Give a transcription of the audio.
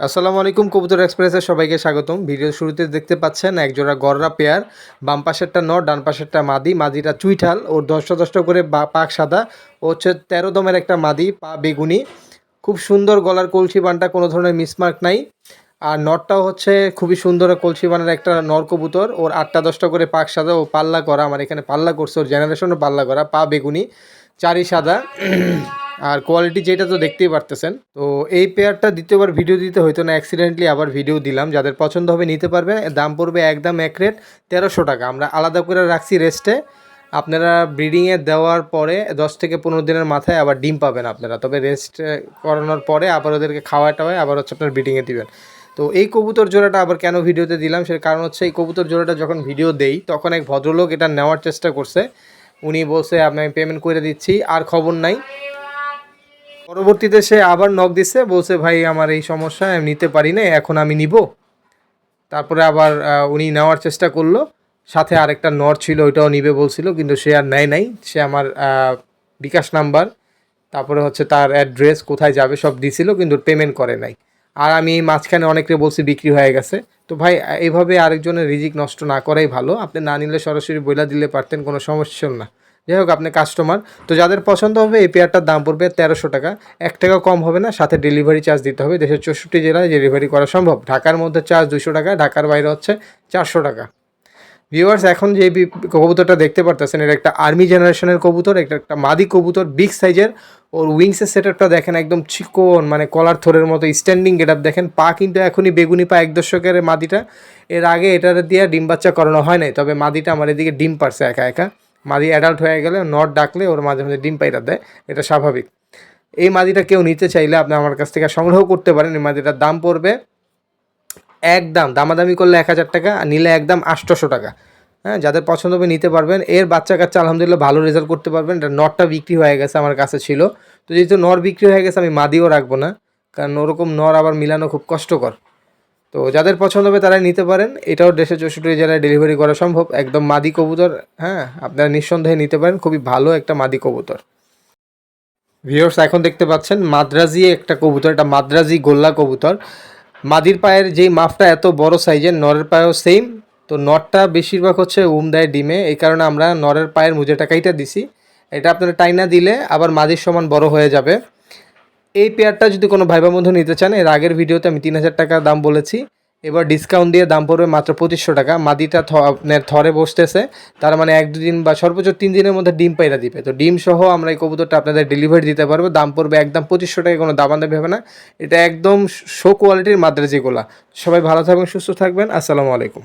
আসসালামু আলাইকুম, কবুতর এক্সপ্রেসে সবাইকে স্বাগতম। ভিডিও শুরুতে দেখতে পাচ্ছেন একজোড়া গররা পেয়ার। বাম পাশেরটা নর, ডান পাশেরটা মাদি। মাদিটা চুইঠাল। ওর দশটা দশটা করে পাক সাদা। ও হচ্ছে তেরো দমের একটা মাদি, পা বেগুনি। খুব সুন্দর গলার কলসি বানটা, কোনো ধরনের মিসমার্ক নাই। আর নটটাও হচ্ছে খুবই সুন্দর কলসি বানের একটা নর কবুতর। ওর আটটা দশটা করে পাক সাদা। ও পাল্লা করা আমার এখানে পাল্লা করছে। ওর জেনারেশনও পাল্লা করা, পা বেগুনি, চারি সাদা। আর কোয়ালিটি যেটা তো দেখতেই পারতেছেন, তো এই পেয়ারটা দ্বিতীয়বার ভিডিও দিতে হইতো না অ্যাক্সিডেন্টলি আবার ভিডিও দিলাম। যাদের পছন্দ হবে নিতে পারবে, দাম পড়বে একদম এক রেট তেরোশো টাকা। আমরা আলাদা করে রাখছি রেস্টে আপনারা ব্রিডিংয়ে দেওয়ার পরে দশ থেকে পনেরো দিনের মাথায় আবার ডিম পাবেন আপনারা। তবে রেস্ট করানোর পরে আবার ওদেরকে খাওয়া টাওয়ায় আবার হচ্ছে আপনার ব্রিডিংয়ে দিবেন। তো এই কবুতর জোড়াটা আবার কেন ভিডিওতে দিলাম? সের কারণ হচ্ছে এই কবুতর জোড়াটা যখন ভিডিও দেই, তখন এক ভদ্রলোক এটা নেওয়ার চেষ্টা করছে। উনি বলছে, আমি পেমেন্ট করে দিচ্ছি, আর খবর নাই। পরবর্তীতে সে আবার নক দিচ্ছে বলছে, ভাই, আমার এই সমস্যা, আমি নিতে পারি না এখন আমি নিব। তারপরে আবার উনি নেওয়ার চেষ্টা করল। সাথে আরেকটা নর ছিল, ওইটাও নিবে বলছিল, কিন্তু সে আর নেয় নাই। সে আমার বিকাশ নাম্বার, তারপরে হচ্ছে তার অ্যাড্রেস কোথায় যাবে, সব দিছিল, কিন্তু পেমেন্ট করে নাই। আর আমি এই মাঝখানে অনেককে বলছি, বিক্রি হয়ে গেছে। তো ভাই এইভাবে আরেকজনের রিজিক নষ্ট না করাই ভালো। আপনি না নিলে সরাসরি বইলা দিলে পারতেন, কোনো সমস্যা না। যাই হোক আপনি কাস্টমার তো যাদের পছন্দ হবে এই পেয়ারটার দাম পড়বে তেরোশো টাকা। এক টাকা কম হবে না, সাথে ডেলিভারি চার্জ দিতে হবে। দেশের চৌষট্টি জেলায় ডেলিভারি করা সম্ভব। ঢাকার মধ্যে চার্জ দুশো টাকা, ঢাকার বাইরে হচ্ছে চারশো টাকা। ভিউয়ার্স এখন যে কবুতরটা দেখতে পারতেছেন, এটা একটা আর্মি জেনারেশনের কবুতর একটা একটা মাদি কবুতর বিগ সাইজের ওর উইংসের সেট আপটা দেখেন একদম চিকন মানে কলার থোরের মতো স্ট্যান্ডিং গেট আপ দেখেন। পা কিন্তু এখনই বেগুনি পা এক দশকের মাদিটা। এর আগে এটার দিয়ে ডিম বাচ্চা করানো হয় নাই, তবে মাদিটা আমার এদিকে ডিম পারছে একা একা। মাদি অ্যাডাল্ট হয়ে গেলে নট ডাকলে ওর মাঝে মাঝে ডিম পাইটা দেয়, এটা স্বাভাবিক। এই মাদিটা কেউ নিতে চাইলে আপনি আমার কাছ থেকে সংগ্রহ করতে পারেন, এই মাদিটার দাম পড়বে একদম, দামাদামি করলে এক হাজার টাকা, আর নিলে একদম আটশোশো টাকা। হ্যাঁ যাদের পছন্দ হবে নিতে পারবেন। এর বাচ্চা কাচ্চা আলহামদুলিল্লাহ ভালো রেজাল্ট করতে পারবেন। এটা নটটা বিক্রি হয়ে গেছে আমার কাছে ছিল। তো যেহেতু নর বিক্রি হয়ে গেছে, আমি মাদিও রাখব না। কারণ ওরকম নর আবার মিলানো খুব কষ্টকর। তো যাদের পছন্দ হবে তারাই নিতে পারেন। এটাও দেশে চৌষট্টি জেলায় ডেলিভারি করা সম্ভব। একদম মাদি কবুতর হ্যাঁ আপনারা নিঃসন্দেহে নিতে পারেন। খুবই ভালো একটা মাদি কবুতর। ভিউয়ার্স এখন দেখতে পাচ্ছেন, মাদ্রাজি একটা কবুতর, এটা মাদ্রাজি গোল্লা কবুতর। মাদির পায়ের যেই মাফটা এত বড় সাইজের, নরের পায়েও সেম তো নরটা বেশিরভাগ হচ্ছে উম দেয় ডিমে। এই কারণে আমরা নরের পায়ের মুজেটা কাইটা দিছি। এটা আপনারা টাইনা দিলে আবার মাদির সমান বড় হয়ে যাবে। এই পেয়ারটা যদি কোনো ভাই বোন বন্ধু নিতে চান, এর আগের ভিডিওতে আমি তিন হাজার টাকা দাম বলেছি। এবার ডিসকাউন্ট দিয়ে দাম পড়বে মাত্র পঁচিশশো টাকা। মাদিটা আপনার থরে বসতেছে। তার মানে এক দুদিন বা সর্বোচ্চ তিন দিনের মধ্যে ডিম পাইরা দিবে। তো ডিম সহ আমরা এই কবুতরটা আপনাদের ডেলিভারি দিতে পারব। দাম পড়বে একদম পঁচিশশো টাকা, কোনো দাম দাবি হবে না। এটা একদম শো কোয়ালিটির মাদ্রাজিগুলা সবাই ভালো থাকবেন, সুস্থ থাকবেন। আসসালামু আলাইকুম।